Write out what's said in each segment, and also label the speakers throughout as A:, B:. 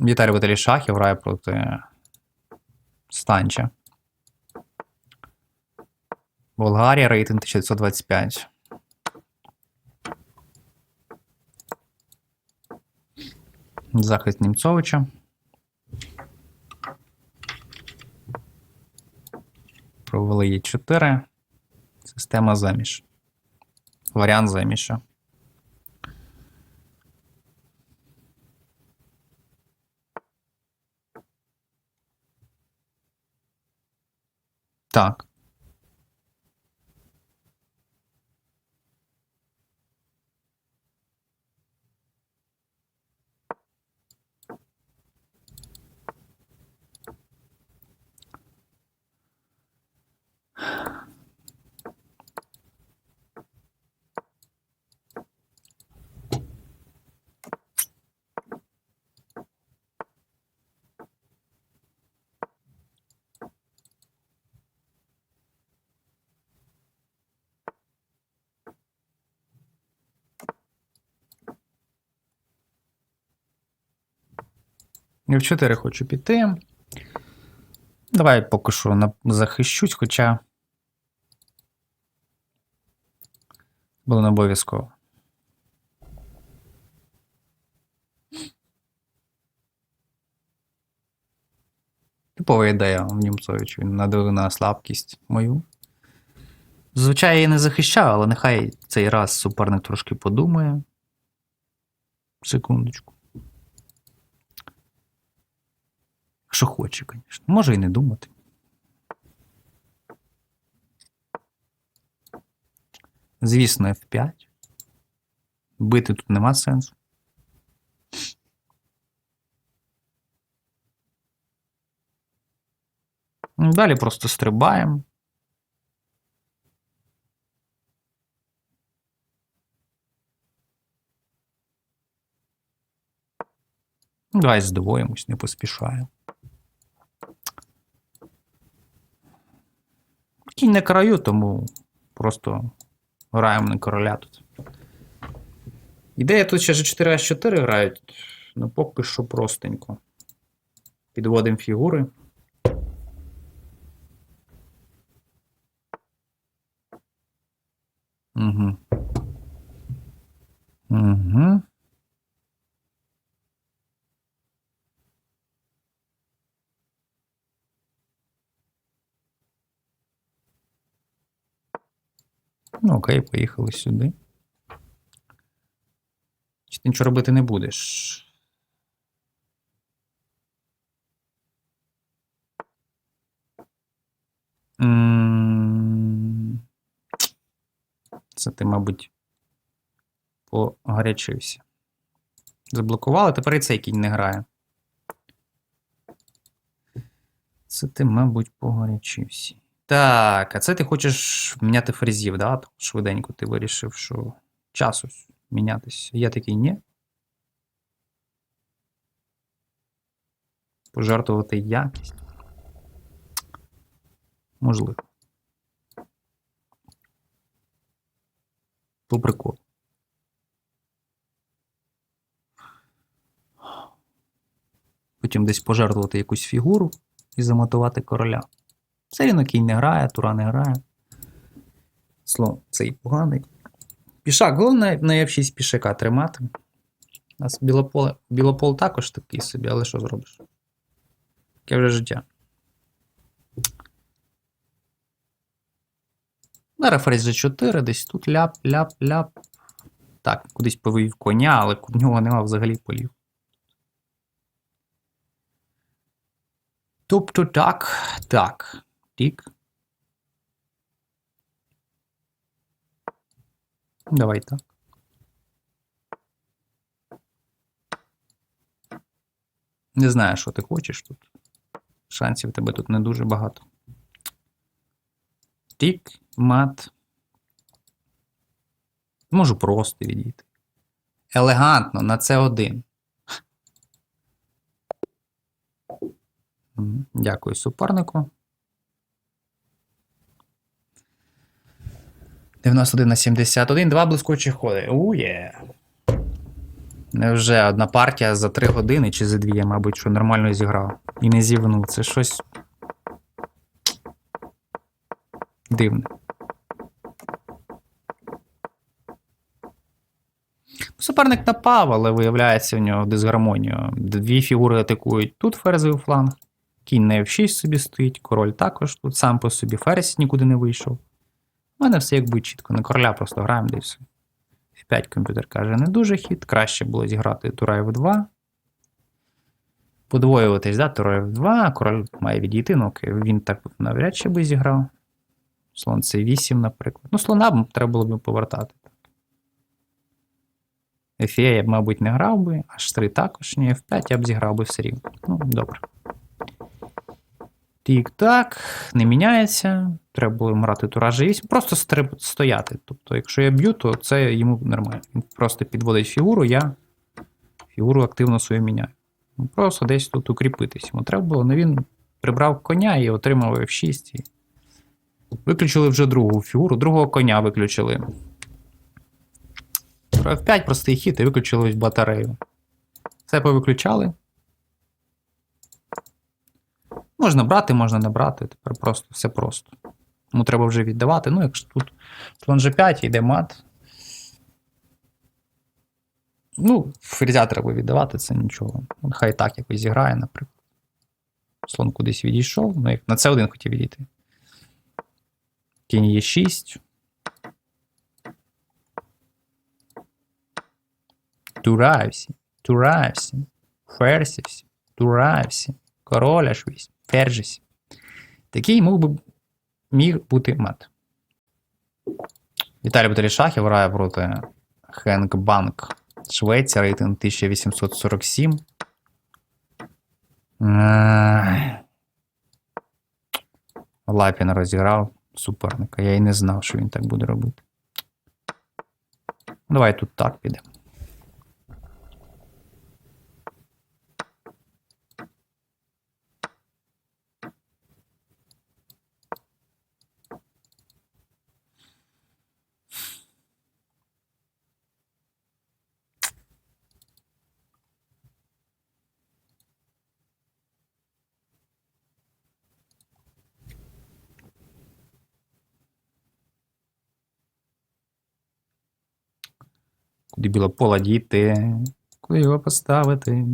A: Віталій Віталій Шахів грає проти Станча. Болгарія, рейтинг 1925. Захист Німцовича. Провели є 4. Система заміж. Варіант заміша. Так. В 4 хочу піти. Давай поки що захищусь, хоча. Було не обов'язково. Типова ідея в Німцовичу. Він надавив на слабкість мою. Звичайно, я її не захищав, але нехай цей раз суперник трошки подумає. Секундочку. Якщо хоче, звісно. Може і не думати. Звісно, F5. Бити тут нема сенсу. Ну, Далі просто стрибаємо. Ну, Давай здивуємось, не поспішаємо. Кінь на краю, тому просто граємо на короля тут. Ідея тут ще G4 H4 грають, ну поки що простенько. Підводимо фігури. Угу. Ну, окей, поїхали сюди. Чи ти нічого робити не будеш? Це ти, мабуть, погарячився. Заблокували, тепер і цей кінь не грає. Це ти, мабуть, погарячився. Так, а це ти хочеш міняти фрезів, да? Швиденько ти вирішив, що часу мінятися. Я такий ні. Пожартувати якість. Можливо. По приколу. Потім десь пожертвувати якусь фігуру і замотувати короля. Все рівно кінь не грає, тура не грає. Слон цей поганий. Пішак, головне на F6 пішака тримати. У нас білополе, білопол також такий собі, але що зробиш? Таке вже життя. Зараз фрейз G4, десь тут ляп, ляп, ляп. Так, кудись повів коня, але в нього нема взагалі полів. Тобто так, так. Тік. Давай так. Не знаю, що ти хочеш тут. Шансів тебе тут не дуже багато. Тік, мат. Можу просто відійти. Елегантно на це один. Дякую супернику. 91 на 71. Два блискучі ходи. Ує. Невже одна партія за 3 години чи за 2, мабуть, що нормально зіграв. І не зівнув. Це щось. Дивне. Суперник напав, але виявляється в нього дисгармонія. Дві фігури атакують тут ферзовий фланг. Кінь на F6 собі стоїть, король також тут сам по собі ферзь нікуди не вийшов. У мене все якби чітко. На короля просто граємо де і все. F5 комп'ютер каже, не дуже хід. Краще було зіграти тура F2. Подвоюватись, да, тура F2, король має відійти, ну окей, він так навряд чи би зіграв. Слон C8, наприклад. Ну, слона треба було б повертати. F5 я б, мабуть, не грав би, H3 також, ні, F5 я б зіграв би все рівно. Ну, добре. Тік-так, не міняється. Треба було грати тура G8. Просто стояти. Тобто, якщо я б'ю, то це йому нормально. Він просто підводить фігуру, я фігуру активно свою міняю. Ну, Просто десь тут укріпитись. Йому треба було, але він прибрав коня і отримав F6. Виключили вже другу фігуру, другого коня виключили. F5 простий хід і виключили батарею. Все повиключали. Можна брати, можна не брати. Тепер просто все просто. Тому треба вже віддавати. Ну, якщо тут слон G5 йде мат. Ну, ферзя треба віддавати, це нічого. Хай так якось зіграє, наприклад. Слон кудись відійшов. Ну, як на це один хотів відійти. Кінь є 6. Туравсі, туравсі, ферсівсі, туравсі, король аж 8, фержісі. Такий мог би міг бути мат. Віталій Батарішахів грає проти Хенк Банк Швеція, рейтинг 1847. Лапін розіграв суперника. Я і не знав, що він так буде робити. Давай тут так підемо. Куди біло пола діти? Куди його поставити?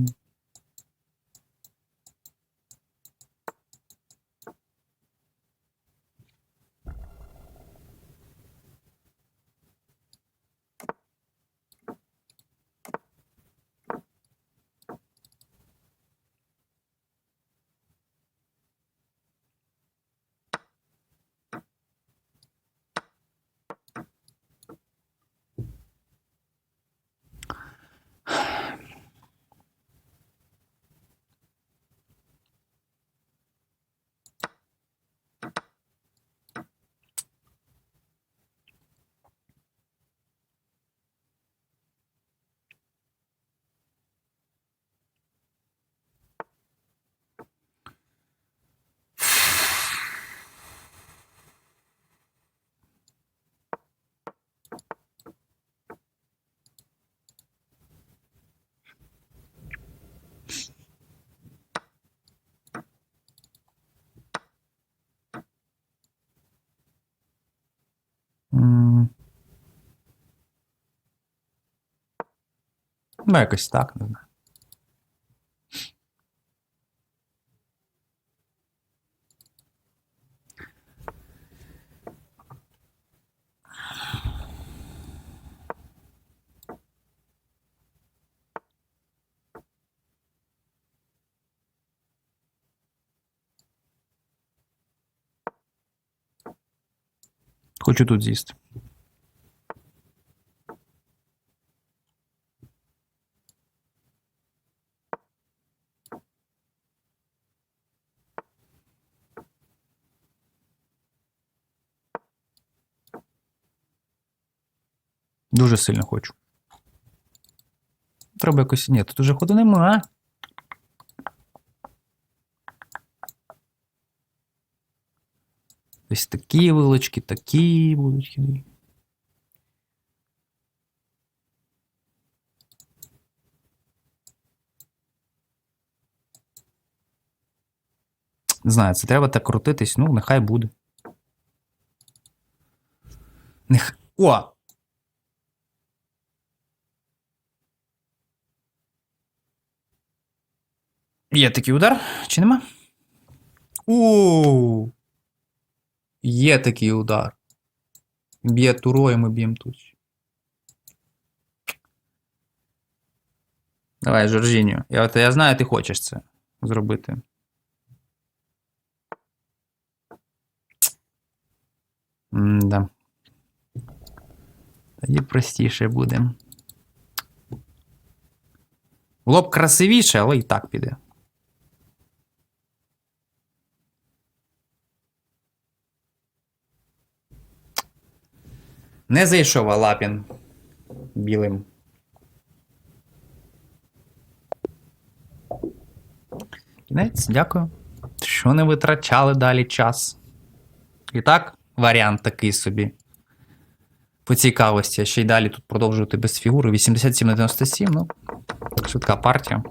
A: Ну, якось так, не знаю. Хочу тут з'їсти. Дуже сильно хочу. Треба якось. Ні, тут уже ходу нема. Ось такі вилочки, такі будуть. Не знаю, це треба так крутитись, ну, нехай буде. Нех... О! Є такий удар, чи нема? У. Є такий удар. Б'є туро, і ми б'ємо тут. Давай, Жоржіньо. Я, я знаю, ти хочеш це зробити. М-да. Тоді простіше буде. Було б красивіше, але і так піде. Не зайшов Алапін білим. Кінець, дякую. Що не витрачали далі час. І так, варіант такий собі. По цікавості, ще й далі тут продовжувати без фігури. 87 на 97, ну, швидка партія.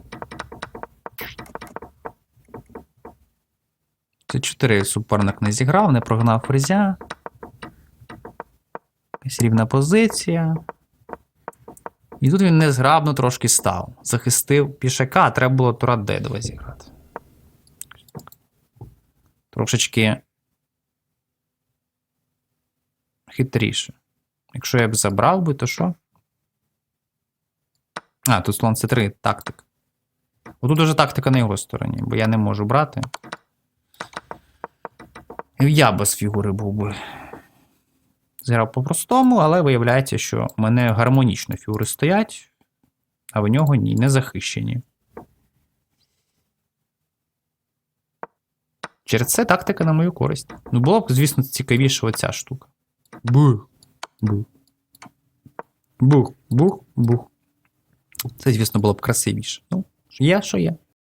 A: Це 4 суперник не зіграв, не прогнав фрезя. Якась рівна позиція. І тут він незграбно трошки став. Захистив пішака, а треба було тура Д2 зіграти. Трошечки хитріше. Якщо я б забрав би, то що? А, тут слон С3, тактика. Отут уже тактика на його стороні, бо я не можу брати. Я без фігури був би. Зіграв по-простому, але виявляється, що в мене гармонічно фігури стоять, а в нього ні, не захищені. Через це тактика на мою користь. Ну, було б, звісно, цікавіше оця штука. Бух. Бух. Бух, бух, бух. Це, звісно, було б красивіше. Ну, є, що є.